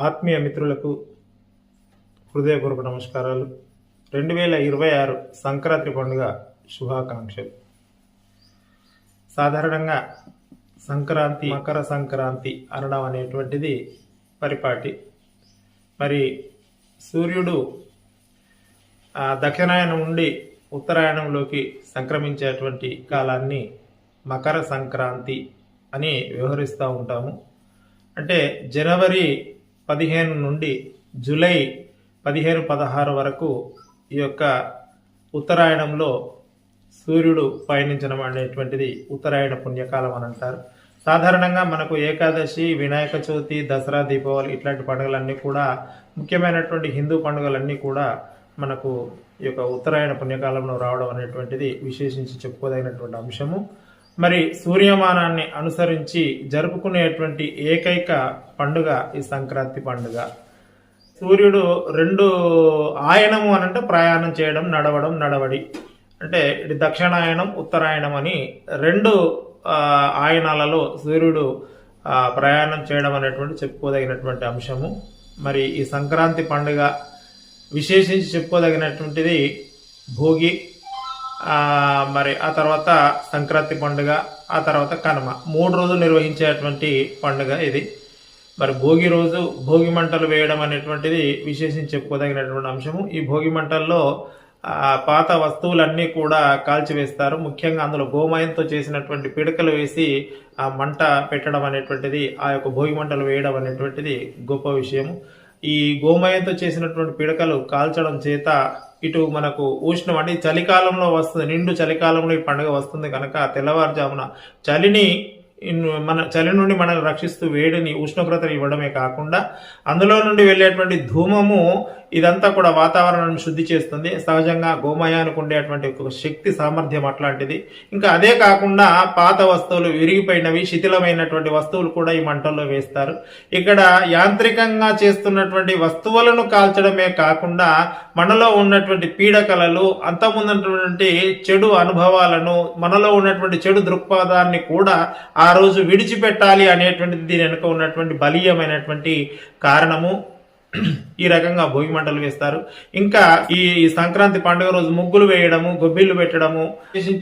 ఆత్మీయ మిత్రులకు హృదయపూర్వక నమస్కారాలు. రెండు వేల ఇరవై ఆరు సంక్రాంతి పండుగ శుభాకాంక్షలు. సాధారణంగా సంక్రాంతి మకర సంక్రాంతి అనడం అనేటువంటిది పరిపాటి. మరి సూర్యుడు ఆ, దక్షిణాయనం నుండి ఉత్తరాయణంలోకి సంక్రమించేటువంటి కాలాన్ని మకర సంక్రాంతి అని వ్యవహరిస్తూ ఉంటాము. అంటే జనవరి పదిహేను నుండి జూలై పదిహేను పదహారు వరకు ఈ యొక్క ఉత్తరాయణంలో సూర్యుడు పయనించడం అనేటువంటిది ఉత్తరాయణ పుణ్యకాలం అని అంటారు. సాధారణంగా మనకు ఏకాదశి వినాయక చవితి దసరా దీపావళి ఇట్లాంటి పండుగలన్నీ కూడా ముఖ్యమైనటువంటి హిందూ పండుగలన్నీ కూడా మనకు ఈ యొక్క ఉత్తరాయణ పుణ్యకాలంలో రావడం అనేటువంటిది విశేషించి చెప్పుకోదగినటువంటి అంశము. మరి సూర్యమానాన్ని అనుసరించి జరుపుకునేటువంటి ఏకైక పండుగ ఈ సంక్రాంతి పండుగ. సూర్యుడు రెండు ఆయనము అని అంటే ప్రయాణం చేయడం నడవడం నడవడి. అంటే ఇది దక్షిణాయనం ఉత్తరాయణం అని రెండు ఆయనాలలో సూర్యుడు ప్రయాణం చేయడం అనేటువంటి చెప్పుకోదగినటువంటి అంశము. మరి ఈ సంక్రాంతి పండుగ విశేషించి చెప్పుకోదగినటువంటిది భోగి మరి ఆ తర్వాత సంక్రాంతి పండుగ ఆ తర్వాత కనుమ. మూడు రోజులు నిర్వహించేటువంటి పండుగ ఇది. మరి భోగి రోజు భోగి మంటలు వేయడం అనేటువంటిది విశేషించి చెప్పుకోదగినటువంటి అంశము. ఈ భోగి మంటల్లో పాత వస్తువులన్నీ కూడా కాల్చివేస్తారు. ముఖ్యంగా అందులో గోమయంతో చేసినటువంటి పిడకలు వేసి ఆ మంట పెట్టడం అనేటువంటిది ఆ యొక్క భోగి మంటలు వేయడం అనేటువంటిది గొప్ప విషయము. ఈ గోమయంతో చేసినటువంటి పిడకలు కాల్చడం చేత ఇటు మనకు ఉష్ణం అంటే చలికాలంలో వస్తుంది నిండు చలికాలంలో ఈ పండుగ వస్తుంది కనుక తెల్లవారుజామున చలిని మన చలి నుండి మనల్ని రక్షిస్తూ వేడిని ఉష్ణోగ్రతను ఇవ్వడమే కాకుండా అందులో నుండి వెళ్ళేటువంటి ధూమము ఇదంతా కూడా వాతావరణాన్ని శుద్ధి చేస్తుంది. సహజంగా గోమయానికి ఉండేటువంటి ఒక శక్తి సామర్థ్యం అట్లాంటిది. ఇంకా అదే కాకుండా పాత వస్తువులు విరిగిపోయినవి శిథిలమైనటువంటి వస్తువులు కూడా ఈ మంటల్లో వేస్తారు. ఇక్కడ యాంత్రికంగా చేస్తున్నటువంటి వస్తువులను కాల్చడమే కాకుండా మనలో ఉన్నటువంటి పీడకలలు అంతకుముందున్నటువంటి చెడు అనుభవాలను మనలో ఉన్నటువంటి చెడు దృక్పథాన్ని కూడా ఆ రోజు విడిచిపెట్టాలి అనేటువంటిది దీని వెనుక ఉన్నటువంటి బలీయమైనటువంటి కారణము. ఈ రకంగా భోగి మంటలు వేస్తారు. ఇంకా ఈ సంక్రాంతి పండుగ రోజు ముగ్గులు వేయడము గొబ్బిళ్ళు పెట్టడము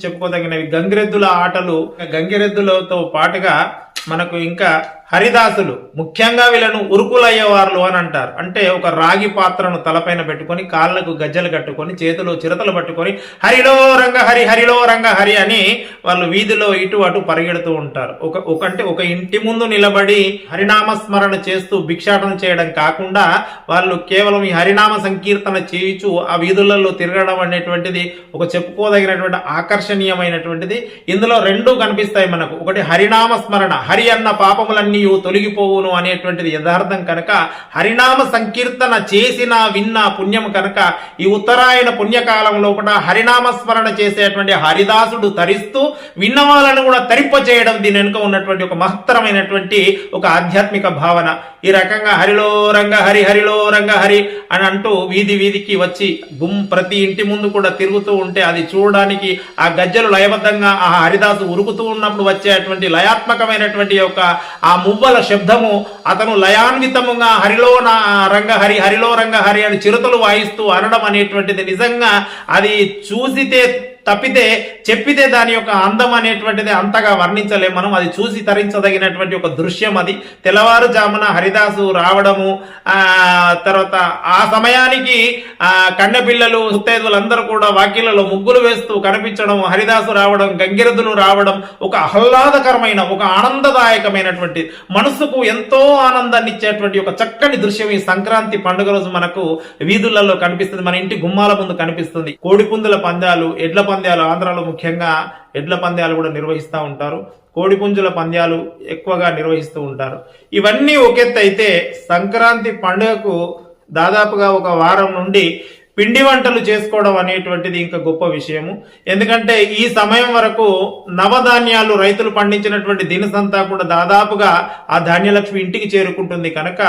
చెప్పుకోదగినవి గంగిరెద్దుల ఆటలు. గంగిరెద్దులతో పాటుగా మనకు ఇంకా హరిదాసులు ముఖ్యంగా వీళ్ళను ఉరుకులయ్యేవార్లు అని అంటారు. అంటే ఒక రాగి పాత్రను తలపైన పెట్టుకొని కాళ్ళకు గజ్జలు కట్టుకొని చేతిలో చిరతలు పట్టుకొని హరిలో రంగ హరి హరిలో రంగ హరి అని వాళ్ళు వీధిలో ఇటు అటు పరిగెడుతూ ఉంటారు. ఒక ఒక అంటే ఒక ఇంటి ముందు నిలబడి హరినామ స్మరణ చేస్తూ భిక్షాటన చేయడం కాకుండా వాళ్ళు కేవలం ఈ హరినామ సంకీర్తన చేయుచు ఆ వీధులలో తిరగడం అనేటువంటిది ఒక చెప్పుకోదగినటువంటి ఆకర్షణీయమైనటువంటిది. ఇందులో రెండు కనిపిస్తాయి మనకు. ఒకటి హరినామ స్మరణ హరి అన్న పాపములన్నీ తొలగిపోవును అనేటువంటిది యథార్థం కనుక హరినామ సంకీర్తన చేసిన విన్న పుణ్యం కనుక ఈ ఉత్తరాయణ పుణ్యకాలం లోపల హరినామ స్మరణ చేసేటువంటి హరిదాసుడు తరిస్తూ విన్న వాళ్ళను కూడా తరింప చేయడం దీని వెనుక ఉన్నటువంటి ఒక మహత్తరమైనటువంటి ఒక ఆధ్యాత్మిక భావన. ఈ రకంగా హరిలో రంగ హరి హరిలో రంగ హరి అని అంటూ వీధి వీధికి వచ్చి గుమ్ ప్రతి ఇంటి ముందు కూడా తిరుగుతూ ఉంటే అది చూడడానికి ఆ గజ్జలు లయబద్ధంగా ఆ హరిదాసు ఉరుకుతూ ఉన్నప్పుడు వచ్చేటువంటి లయాత్మకమైనటువంటి యొక్క ఆ మువ్వల శబ్దము అతను లయాన్వితముగా హరిలో నా రంగ హరి హరిలో రంగ హరి అని చిరుతలు వాయిస్తూ అనడం అనేటువంటిది నిజంగా అది చూసితే తప్పితే చెప్పితే దాని యొక్క అందం అనేటువంటిది అంతగా వర్ణించలేము మనం. అది చూసి తరించదగినటువంటి ఒక దృశ్యం అది. తెల్లవారుజామున హరిదాసు రావడము ఆ తర్వాత ఆ సమయానికి ఆ కన్నెపిల్లలు ముత్తైదులందరూ కూడా వాకిళ్ళలో ముగ్గులు వేస్తూ కనిపించడం హరిదాసు రావడం గంగిరెద్దులు రావడం ఒక ఆహ్లాదకరమైన ఒక ఆనందదాయకమైనటువంటి మనసుకు ఎంతో ఆనందాన్ని ఇచ్చేటువంటి ఒక చక్కని దృశ్యం ఈ సంక్రాంతి పండుగ రోజు మనకు వీధులలో కనిపిస్తుంది. మన ఇంటి గుమ్మాల ముందు కనిపిస్తుంది. కోడిపుందుల పందాలు ఎడ్ల పందాలు ఆంధ్రాలో ముఖ్యంగా ఎడ్ల పందాలు కూడా నిర్వహిస్తూ ఉంటారు. కోడిపుంజుల పందాలు ఎక్కువగా నిర్వహిస్తూ ఉంటారు. ఇవన్నీ ఒకెత్తు అయితే సంక్రాంతి పండుగకు దాదాపుగా ఒక వారం నుండి పిండి వంటలు చేసుకోవడం అనేటువంటిది ఇంకా గొప్ప విషయము. ఎందుకంటే ఈ సమయం వరకు నవధాన్యాలు రైతులు పండించినటువంటి దినసంతా కూడా దాదాపుగా ఆ ధాన్యలక్ష్మి ఇంటికి చేరుకుంటుంది కనుక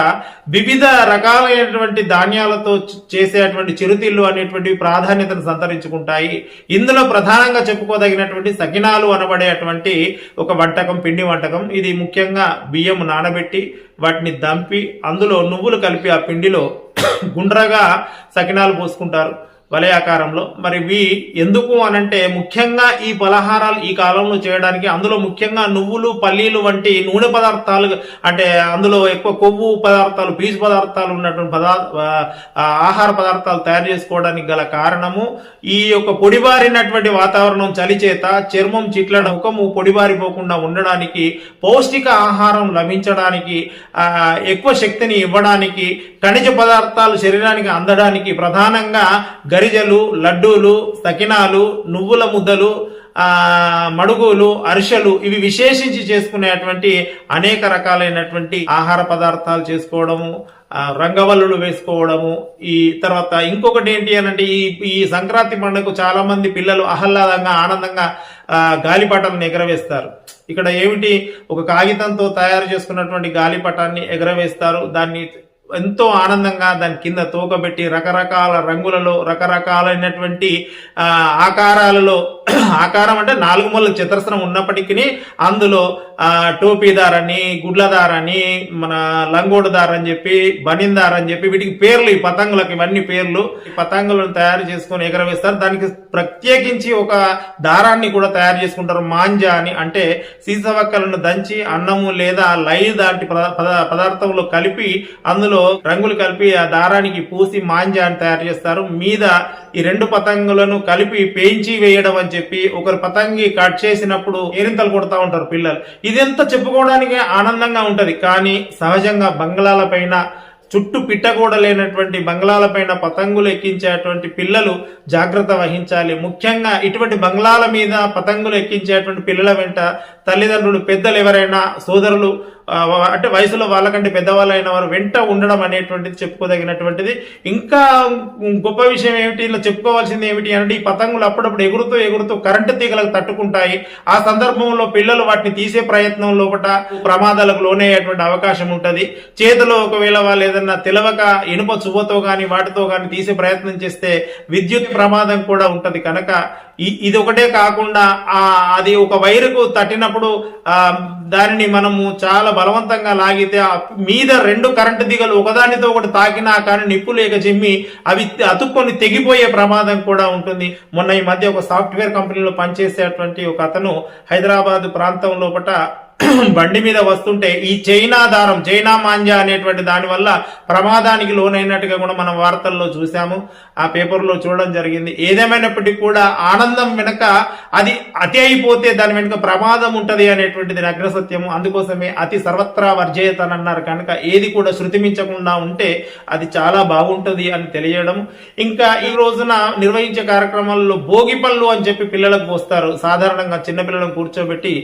వివిధ రకాలైనటువంటి ధాన్యాలతో చేసేటువంటి చిరుతిళ్ళు అనేటువంటివి ప్రాధాన్యతను సంతరించుకుంటాయి. ఇందులో ప్రధానంగా చెప్పుకోదగినటువంటి సకినాలు అనబడేటువంటి ఒక వంటకం పిండి వంటకం. ఇది ముఖ్యంగా బియ్యం నానబెట్టి వాటిని దంపి అందులో నువ్వులు కలిపి ఆ పిండిలో గుండ్రగా సకినాలు పోసుకుంటారు. వలయాకారంలో. మరి ఇవి ఎందుకు అనంటే ముఖ్యంగా ఈ పలహారాలు ఈ కాలంలో చేయడానికి అందులో ముఖ్యంగా నువ్వులు పల్లీలు వంటి నూనె పదార్థాలు అంటే అందులో ఎక్కువ కొవ్వు పదార్థాలు పీచు పదార్థాలు ఉన్నటువంటి పదార్థ ఆహార పదార్థాలు తయారు చేసుకోవడానికి గల కారణము ఈ యొక్క పొడిబారినటువంటి వాతావరణం చలి చేత చర్మం చిట్ల ముఖము పొడిబారిపోకుండా ఉండడానికి పౌష్టిక ఆహారం లభించడానికి ఎక్కువ శక్తిని ఇవ్వడానికి ఖనిజ పదార్థాలు శరీరానికి అందడానికి ప్రధానంగా గరిజలు లడ్డూలు సకినాలు నువ్వుల ముద్దలు మడుగులు అరిసెలు ఇవి విశేషించి చేసుకునేటువంటి అనేక రకాలైనటువంటి ఆహార పదార్థాలు చేసుకోవడము రంగవల్లులు వేసుకోవడము ఈ తర్వాత ఇంకొకటి ఏంటి అని అంటే ఈ ఈ సంక్రాంతి పండుగకు చాలా మంది పిల్లలు ఆహ్లాదంగా ఆనందంగా గాలిపటాలను ఎగరవేస్తారు. ఇక్కడ ఏమిటి? ఒక కాగితంతో తయారు చేసుకున్నటువంటి గాలిపటాన్ని ఎగరవేస్తారు. దాన్ని ఎంతో ఆనందంగా దాని కింద తోకబెట్టి రకరకాల రంగులలో రకరకాలైనటువంటి ఆకారాలలో ఆకారం అంటే నాలుగు మూలల చతురస్రం ఉన్నప్పటికీ అందులో టోపీదారని గుడ్లదారని మన లంగోడుదార్ అని చెప్పి బనిందార్ అని చెప్పి వీటికి పేర్లు ఈ పతంగులకు ఇవన్నీ పేర్లు. ఈ పతంగులను తయారు చేసుకొని ఎగరవేస్తారు. దానికి ప్రత్యేకించి ఒక దారాన్ని కూడా తయారు చేసుకుంటారు మాంజా అని. అంటే సీసవక్కలను దంచి అన్నము లేదా లై దాంటి పద- పద- పదార్థంలో కలిపి అందులో రంగులు కలిపి ఆ దారానికి పూసి మాంజా అని తయారు చేస్తారు. మీద ఈ రెండు పతంగులను కలిపి పేంచి వేయడం అని చెప్పి ఒకరు పతంగి కట్ చేసినప్పుడు ఏరింతలు కొడతా ఉంటారు పిల్లలు. ఇదంతా చెప్పుకోవడానికి ఆనందంగా ఉంటుంది? కానీ సహజంగా బంగ్లాల పైన చుట్టూ పిట్టగోడ లేనటువంటి బంగ్లాల పైన పతంగులు ఎక్కించేటువంటి పిల్లలు జాగ్రత్త వహించాలి. ముఖ్యంగా ఇటువంటి బంగ్లాల మీద పతంగులు ఎక్కించేటువంటి పిల్లల వెంట తల్లిదండ్రులు పెద్దలు ఎవరైనా సోదరులు అంటే వయసులో వాళ్ళకంటే పెద్దవాళ్ళైన వారు వెంట ఉండడం అనేటువంటిది చెప్పుకోదగినటువంటిది. ఇంకా గొప్ప విషయం ఏమిటి? ఇలా చెప్పుకోవాల్సింది ఏమిటి అంటే ఈ పతంగులు అప్పుడప్పుడు ఎగురుతూ ఎగురుతూ కరెంటు తీగలకు తట్టుకుంటాయి. ఆ సందర్భంలో పిల్లలు వాటిని తీసే ప్రయత్నం లోపట ప్రమాదాలకు లోనయ్యేటువంటి అవకాశం ఉంటుంది. చేతిలో ఒకవేళ వాళ్ళు ఏదన్నా తెలవక ఇనుప చువ్వతో కానీ వాటితో కానీ తీసే ప్రయత్నం చేస్తే విద్యుత్ ప్రమాదం కూడా ఉంటుంది కనుక ఇది ఒకటే కాకుండా అది ఒక వైరుకు తట్టినప్పుడు దానిని మనము చాలా బలవంతంగా లాగితే మీద రెండు కరెంటు దిగలు ఒకదానితో ఒకటి తాకినా కానీ నిప్పు లేక చిమ్మి అవి అతుక్కొని తెగిపోయే ప్రమాదం కూడా ఉంటుంది. మొన్న ఈ మధ్య ఒక సాఫ్ట్వేర్ కంపెనీలో పనిచేసేటువంటి ఒక అతను హైదరాబాద్ ప్రాంతం లోపల బండి మీద వస్తుంటే ఈ చైనా దారం చైనా మాంజా అనేటువంటి దానివల్ల ప్రమాదానికి లోనైనట్టుగా కూడా మనం వార్తల్లో చూసాము ఆ పేపర్లో చూడడం జరిగింది. ఏదేమైనప్పటికీ కూడా ఆనందం వెనక అది అతి అయిపోతే దాని వెనుక ప్రమాదం ఉంటుంది అనేటువంటిది అగ్రసత్యము అందుకోసమే అతి సర్వత్రా వర్జయత అన్నారు. కనుక ఏది కూడా శృతిమించకుండా ఉంటే అది చాలా బాగుంటుంది అని తెలియడం. ఇంకా ఈ రోజున నిర్వహించే కార్యక్రమాల్లో భోగి పళ్ళు అని చెప్పి పిల్లలకు పోస్తారు. సాధారణంగా చిన్నపిల్లలను కూర్చోబెట్టి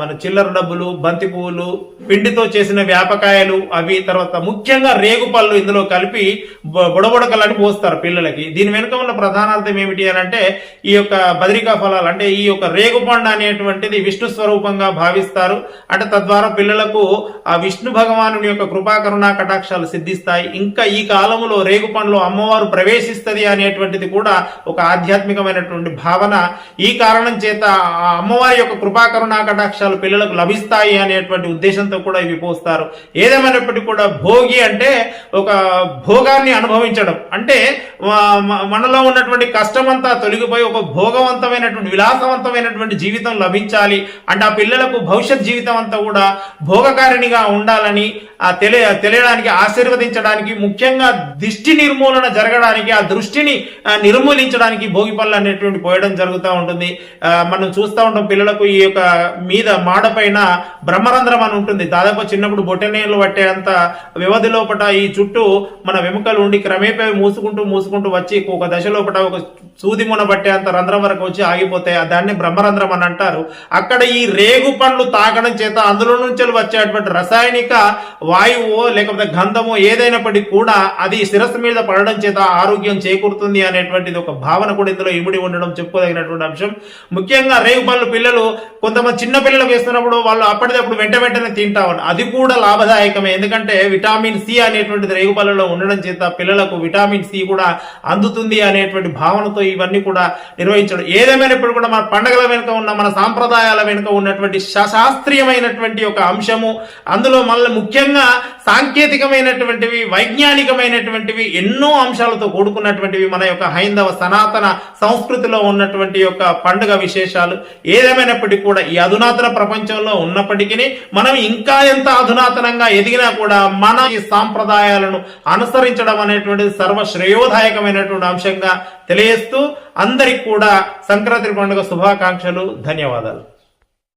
మన చిల్లర డబ్బులు బంతి పువ్వులు పిండితో చేసిన వ్యాపకాయలు అవి తర్వాత ముఖ్యంగా రేగు పళ్ళు ఇందులో కలిపి బుడబుడకలని పోస్తారు పిల్లలకి. దీని వెనుక ఉన్న ప్రధానార్థం ఏమిటి అని అంటే ఈ యొక్క బదరికా ఫలాలు అంటే ఈ యొక్క రేగు పండు అనేటువంటిది విష్ణు స్వరూపంగా భావిస్తారు. అంటే తద్వారా పిల్లలకు ఆ విష్ణు భగవాను యొక్క కృపాకరుణా కటాక్షాలు సిద్ధిస్తాయి. ఇంకా ఈ కాలంలో రేగు పండ్లు అమ్మవారు ప్రవేశిస్తది అనేటువంటిది కూడా ఒక ఆధ్యాత్మికమైనటువంటి భావన. ఈ కారణం చేత ఆ అమ్మవారి యొక్క కృపాకరుణా కటాక్షాలు పిల్లలకు లభిస్తాయి అనేటువంటి ఉద్దేశంతో కూడా ఇవి పోస్తారు. ఏదేమైనప్పటికీ కూడా భోగి అంటే ఒక భోగాన్ని అనుభవించడం. అంటే మనలో ఉన్నటువంటి కష్టమంతా తొలగిపోయి ఒక భోగవంతమైనటువంటి విలాసవంతమైనటువంటి జీవితం లభించాలి. అంటే ఆ పిల్లలకు భవిష్యత్ జీవితం అంతా కూడా భోగకారిణిగా ఉండాలని ఆ తెలియ తెలియడానికి ఆశీర్వదించడానికి ముఖ్యంగా దిష్టి నిర్మూలన జరగడానికి ఆ దృష్టిని నిర్మూలించడానికి భోగి పళ్ళు అనేటువంటి పోయడం జరుగుతూ ఉంటుంది. మనం చూస్తూ ఉంటాం పిల్లలకు ఈ యొక్క మీద మాడపైన బ్రహ్మరంధ్రం అని ఉంటుంది. దాదాపు చిన్నప్పుడు బొట్టెనీళ్ళు పట్టేంత వ్యవధి లోపల ఈ చుట్టూ మన వెముకలు ఉండి క్రమేపీ మూసుకుంటూ మూసుకుంటూ చూసుకుంటూ వచ్చి ఒక దశలోపట ఒక సూది మున అంత రంధ్రం వరకు వచ్చి ఆగిపోతాయి దాన్ని బ్రహ్మరంధ్రం అని అంటారు. అక్కడ ఈ రేగు పండ్లు తాగడం చేత అందులో నుంచి వచ్చేటువంటి రసాయనిక వాయువు లేకపోతే గంధము ఏదైనప్పటికీ కూడా అది శిరస్సు మీద పడడం చేత ఆరోగ్యం చేకూరుతుంది అనేటువంటిది ఒక భావన కూడా ఇందులో ఇమిడి ఉండడం చెప్పుకోదగినటువంటి అంశం. ముఖ్యంగా రేగు పళ్ళు పిల్లలు కొంతమంది చిన్న పిల్లలు వేస్తున్నప్పుడు వాళ్ళు అప్పటిదప్పుడు వెంట వెంటనే తింటా అది కూడా లాభదాయకమే. ఎందుకంటే విటామిన్ సి అనేటువంటిది రేగు పళ్ళలో ఉండడం చేత పిల్లలకు విటామిన్ సి కూడా అందుతుంది అనేటువంటి భావనతో ఇవన్నీ కూడా నిర్వహించడం. ఏదేమైనప్పుడు కూడా మన పండగల వెనుక ఉన్న మన సాంప్రదాయాల వెనుక ఉన్నటువంటి శాస్త్రీయమైనటువంటి ఒక అంశము అందులో మళ్ళీ ముఖ్యంగా సాంకేతికమైనటువంటివి వైజ్ఞానికమైనటువంటివి ఎన్నో అంశాలతో కూడుకున్నటువంటివి మన యొక్క హైందవ సనాతన సంస్కృతిలో ఉన్నటువంటి యొక్క పండుగ విశేషాలు. ఏదేమైనప్పటికీ కూడా ఈ అధునాతన ప్రపంచంలో ఉన్నప్పటికీ మనం ఇంకా ఎంత అధునాతనంగా ఎదిగినా కూడా మన ఈ సాంప్రదాయాలను అనుసరించడం అనేటువంటిది సర్వ శ్రేయోదాయకమైనటువంటి అంశంగా తెలియజేస్తూ అందరికి కూడా సంక్రాంతి పండుగ శుభాకాంక్షలు ధన్యవాదాలు.